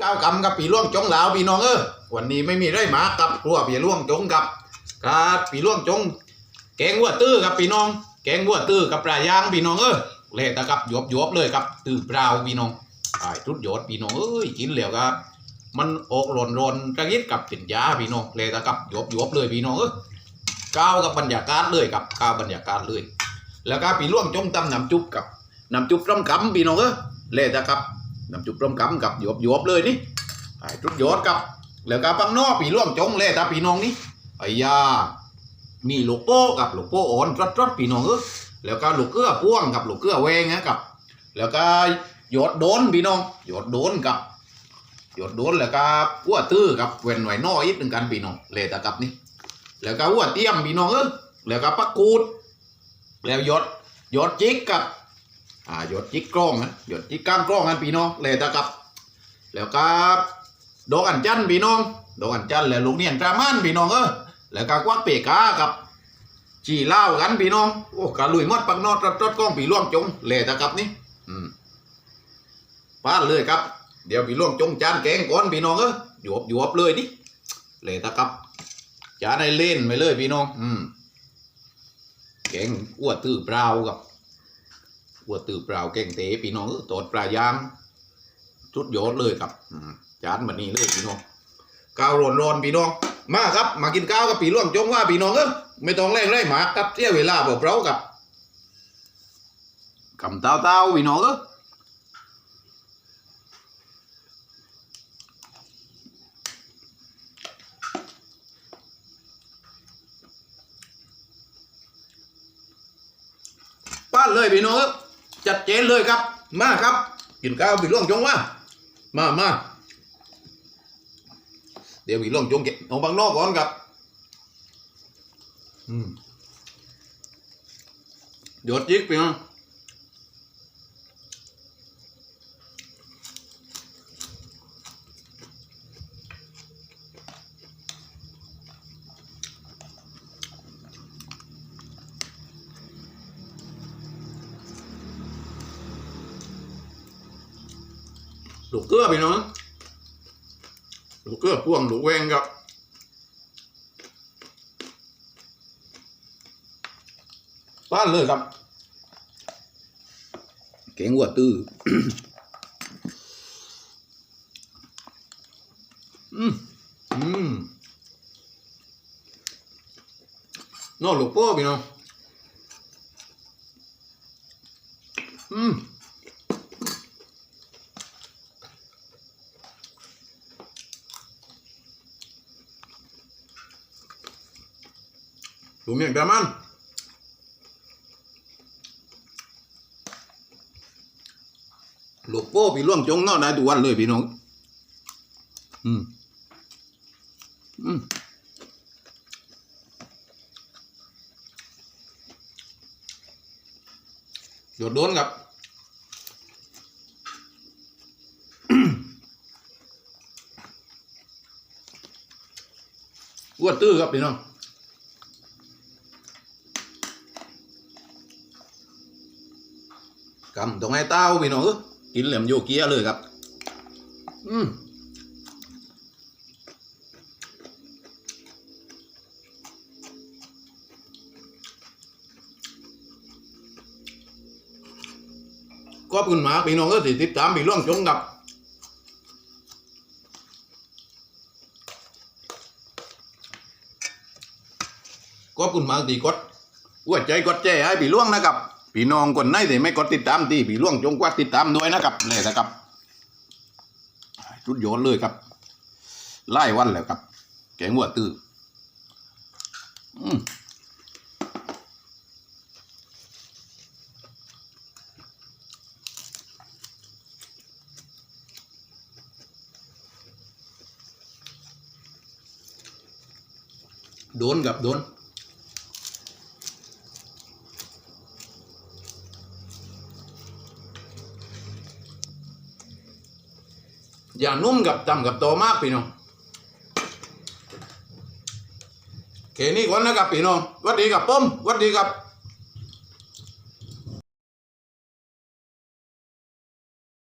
ก้าวกำกับปีล่วงจงหลาวพี่น้องเออวันนี้ไม่มีไรหมากับครัวปีล่วงจงกับกับปีล่วงจง แกงวัวตื้อครับพี่น้อง แกงวัวตื้อกับปลาย่างพี่น้องเออเละตะกับหยบหยบเลยครับตื้อเปล่าพี่น้องไอ้ทุดยอดพี่น้องเอ้ยกินแล้วครับมันออกร้อนร้อนกระยิดกับเป็นยาพี่น้องเละตะกับหยบหยบเลยพี่น้องเออก้าวกับบรรยากาศเลยครับก้าวบรรยากาศเลย แล้วก็ปีล่วงจงตำน้ำจุ๊บกับน้ำจุ๊บร่ำกำพี่น้องเออเละตะกับ น้ำจุ๊บร่ำกำกับหยวบหยวบเลยนี่ไอ้ทุดยอดกับ แล้วก็ปังนอกปีล่วงจงเละตะพี่น้องนี่ไอ้ยามีลูกโป้กับลูกโป้อ่อนรดรดๆพี่น้องเออแล้วก็ลูกเกลือพ่วงกับลูกเกลือแวงนะครับ แล้วก็หยดโดนพี่น้องหยดโดนกับหยดโดนแล้วก็หัวตื้อกับเว้นไว้น้อยอีกหนึ่งกันพี่น้องเลยตะกับนี่แล้วก็หัวเตี้ยมพี่น้องเออแล้วก็ปักกูด แล้วหยดหยดจิกกับ หยดจิกกล้องนะหยดจิกก้ามกล้องกันพี่น้องเลยตะกับ แล้วก็ดอกอัญจันพี่น้องดอกอัญจันแล้วลูกเนียนกระมันพี่น้องเออแล้วก็ควักเปกากับจีเล่ากันพี่น้องโอ้กะลุยมดปักนอดรถรถกล้องปีล่วงจงเละตะกับนี่อืมป้าเลยครับ เดี๋ยวปีล่วงจงจานแกงก่อนพี่น้องเออหยวบหยวบเลยดิเละตะกับจานให้เล่นไปเลยพี่น้อง อืมแกงอ้วตื้อเปล่ากับ อ้วตื้อเปล่าแกงเต๋พี่น้องตอดปลายางชุดยอดเลยครับจานแบบนี้เลยพี่น้องก้าวร้อนๆพี่น้องมาครับ มากินข้าวกับปีร่วงจงว่าพี่น้องเออไม่ต้องแรงไรหมากครับเสียเวลาเปล่าๆกับคำเต้าๆพี่น้องเออป้านเลยพี่น้อง จัดเจนเลยครับ มาครับ กินข้าวปีร่วงจงว่ามามาเดี๋ยววีลองจงเก็บของบางนอกก่อนครับอืมหยดยิกไปฮะ ลูกเกลือไปเนาะลูกเกลือพ่วงลูกแวงครับบ้านเลยครับเก่งหัวตื้ออืมอืมนอกลูกโป้พี่น้อง ลูเมียงดามันลูกโป้พี่ล่วงจงนอกได้ทุกวันเลยพี่น้อง อืม อืมโดดโดนครับอ้วนตื้อครับพี่น้อง กำตรงไอ้เต้าพี่น้องกินเหลี่ยมโยเกียเลยครับ อืมก็คุณมากพี่น้องก็ติติดตามพี่ล่วงจงกับก็คุณมากตีกดหัวใจกดแจ้ให้พี่ล่วงนะครับ พี่น้องคนไหนที่ไม่กดติดตามตีพี่ล่วงจงกดติดตามด้วยนะครับเลยนะครับชุดโยนเลยครับ ไล่วันแล้วครับ แกงหัวตื้ออืมโดนกับโดน อย่านุ่มกับจำกับโตมากพี่น้องแค่นี้ก่อนนะครับพี่น้องวัดดีกับป้อมวัดดีกับ